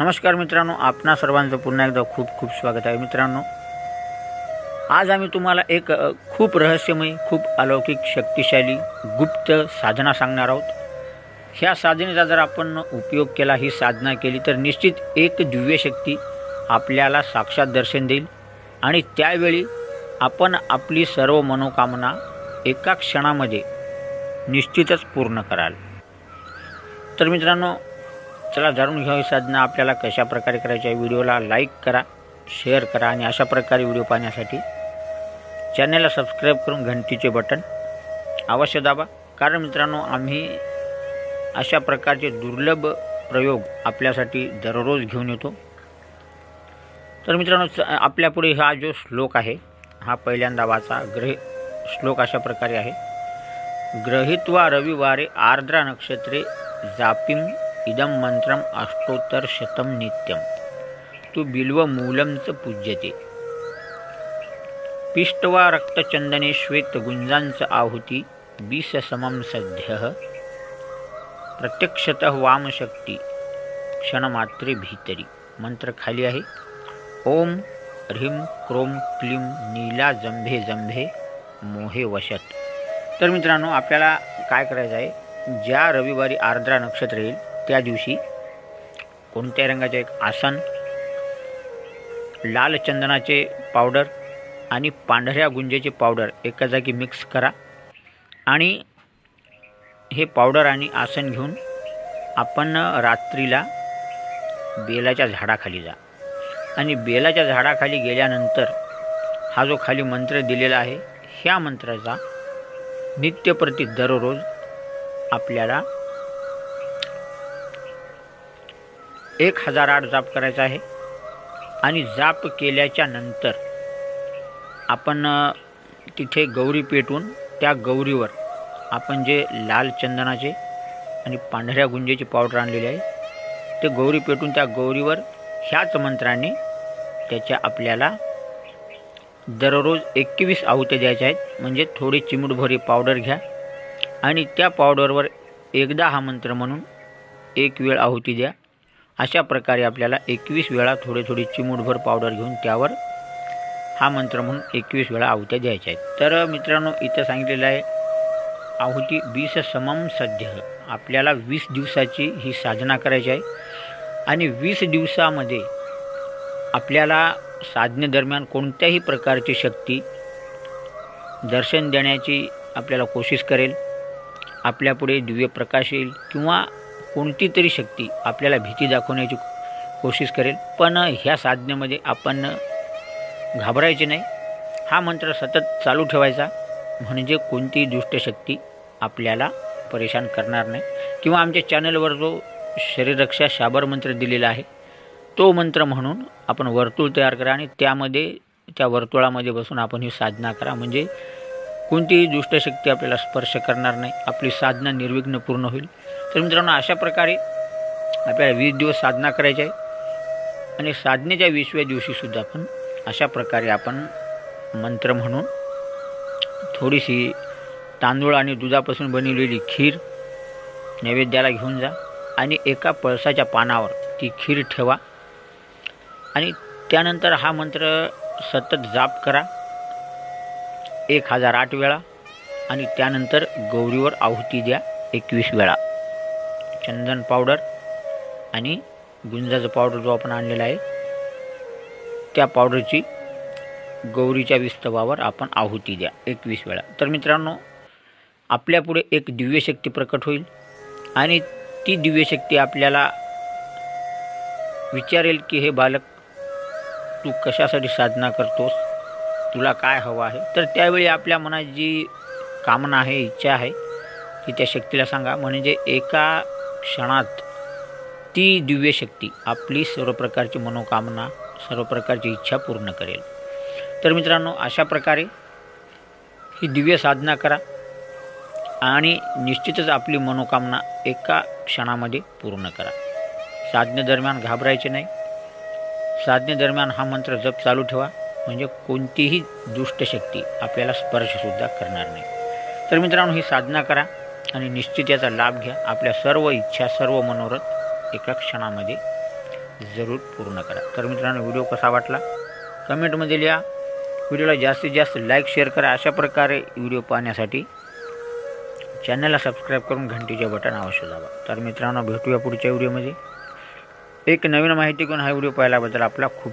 नमस्कार मित्रांनो आपणा सर्वांचं पुन्हा एकदा खूप खूप स्वागत आहे. मित्रांनो आज आम्ही तुम्हाला एक खूप रहस्यमय खूप अलौकिक शक्तिशाली गुप्त साधना सांगणार आहोत. ह्या साधनेचा जर आपण उपयोग केला ही साधना केली तर निश्चित एक दिव्य शक्ती आपल्याला साक्षात दर्शन देईल आणि त्यावेळी आपण आपली सर्व मनोकामना एका क्षणामध्ये निश्चितच पूर्ण कराल. तर मित्रांनो चला जाणून घ्या ही साधना आपल्याला कशा प्रकारे करायची आहे व्हिडिओला लाईक करा शेअर करा आणि अशा प्रकारे व्हिडिओ पाहण्यासाठी चॅनलला सबस्क्राईब करून घंटीचे बटन अवश्य दाबा. कारण मित्रांनो आम्ही अशा प्रकारचे दुर्लभ प्रयोग आपल्यासाठी दररोज घेऊन येतो. तर मित्रांनो आपल्यापुढे हा जो श्लोक आहे हा पहिल्यांदा वाचा. ग्रह श्लोक अशा प्रकारे आहे. ग्रहित्वा रविवारे आर्द्रा नक्षत्रे जापिम इदम मंत्रम अष्टोत्तर शतम नित्यम। तू बिल्व मूलंच पूज्यते। पिष्टवा रक्तचंदने श्वेत गुंजांच आहुती बीस सद्यः। प्रत्यक्षतः प्रत्यक्षत वामशक्ती क्षणमात्रे भीतरी। मंत्र खाली आहे। ओम ह्रीम क्रोम क्लीम नीला जंभे जंभे मोहे वशत। तर मित्रांनो आपल्याला काय करायचं आहे? ज्या रविवारी आर्द्रा नक्षत्र येईल त्या दिवशी कोणत्या रंगाचे? एक आसन लाल चंदनाचे पावडर आणि पांढऱ्या गुंजेचे पावडर एका जागी मिक्स करा. आणि हे पावडर आणि आसन घेऊन आपण रात्रीला बेलाच्या झाडाखाली जा. आणि बेलाच्या झाडाखाली गेल्यानंतर हा जो खाली मंत्र दिलेला आहे ह्या मंत्राचा नित्यप्रती दररोज आपल्याला एक हजार आठ जाप करायचा आहे. आणि जाप केल्याच्यानंतर आपण तिथे गौरी पेटून त्या गौरीवर आपण जे लाल चंदनाचे आणि पांढऱ्या गुंजेचे पावडर आणलेले आहे ते गौरी पेटून त्या गौरीवर ह्याच मंत्राने त्याच्या आपल्याला दररोज एकवीस आहुत्या द्यायच्या आहेत. म्हणजे थोडी चिमूटभरी पावडर घ्या. आणि त्या पावडरवर एकदा हा मंत्र म्हणून एक वेळ आहुती द्या. अशा प्रकारे आपल्याला एकवीस वेळा थोडे थोडी चिमूटभर पावडर घेऊन त्यावर हा मंत्र म्हणून एकवीस वेळा आहुत्या द्यायच्या आहेत. तर मित्रांनो इथं सांगितलेलं आहे आहुती वीस समम सद्य. आपल्याला वीस दिवसाची ही साधना करायची आहे. आणि वीस दिवसामध्ये आपल्याला साधनेदरम्यान कोणत्याही प्रकारची शक्ती दर्शन देण्याची आपल्याला कोशिश करेल. आपल्यापुढे दिव्य प्रकाश येईल किंवा कोणती तरी शक्ती आपल्याला भीती दाखवण्याची कोशिश करेल. पण ह्या साधनेमध्ये आपण घाबरायचे नाही. हा मंत्र सतत चालू ठेवायचा. म्हणजे कोणतीही दुष्टशक्ती आपल्याला परेशान करणार नाही. किंवा आमच्या चॅनलवर जो शरीररक्षा शाबर मंत्र दिलेला आहे तो मंत्र म्हणून आपण वर्तुळ तयार करा आणि त्यामध्ये त्या वर्तुळामध्ये बसून आपण ही साधना करा. म्हणजे कोणतीही दुष्टशक्ती आपल्याला स्पर्श करणार नाही. आपली साधना निर्विघ्न पूर्ण होईल. तर मित्रांनो अशा प्रकारे आपल्याला वीस दिवस साधना करायची आहे आणि साधनेच्या वीसव्या दिवशीसुद्धा आपण अशा प्रकारे आपण मंत्र म्हणून थोडीशी तांदूळ आणि दुधापासून बनवलेली खीर नैवेद्याला घेऊन जा आणि एका पळसाच्या पानावर ती खीर ठेवा. आणि त्यानंतर हा मंत्र सतत जाप करा. एक हजार आठ वेळा आणि त्यानंतर गौरीवर आहुती द्या एकवीस वेळा. चंदन पावडर आणि गुंजाचा पावडर जो आपण आणलेला आहे त्या पावडरची गौरीच्या विस्तवावर आपण आहुती द्या एकवीस वेळा. तर मित्रांनो आपल्यापुढे एक दिव्यशक्ती प्रकट होईल आणि ती दिव्यशक्ती आपल्याला विचारेल की हे बालक तू कशासाठी साधना करतोस? तुला काय हवं आहे? तर त्यावेळी आपल्या मनात जी कामना आहे इच्छा आहे ती त्या शक्तीला सांगा. म्हणजे एका क्षणात ती दिव्य शक्ती आपली सर्व प्रकारची मनोकामना सर्व प्रकारची इच्छा पूर्ण करेल. तर मित्रांनो अशा प्रकारे ही दिव्य साधना करा आणि निश्चितच आपली मनोकामना एका क्षणामध्ये पूर्ण करा. साधनेदरम्यान घाबरायचे नाही. साधनेदरम्यान हा मंत्र जप चालू ठेवा. म्हणजे कोणतीही दुष्ट शक्ती आपल्याला स्पर्शसुद्धा करणार नाही. तर मित्रांनो ही साधना करा. आणि निश्चित याचा लाभ घ्या. आपल्या सर्व इच्छा सर्व मनोरथ एका क्षणामध्ये जरूर पूर्ण करा. तर मित्रांनो व्हिडिओ कसा वाटला? कमेंटमध्ये लिहा. व्हिडिओला जास्तीत जास्त लाईक शेअर करा. अशा प्रकारे व्हिडिओ पाहण्यासाठी चॅनलला सबस्क्राईब करून घंटीचे बटन अवश्य दाबा. तर मित्रांनो भेटूया पुढच्या व्हिडिओमध्ये. एक नवीन माहिती घेऊन हा व्हिडिओ पाहिल्याबद्दल आपला खूप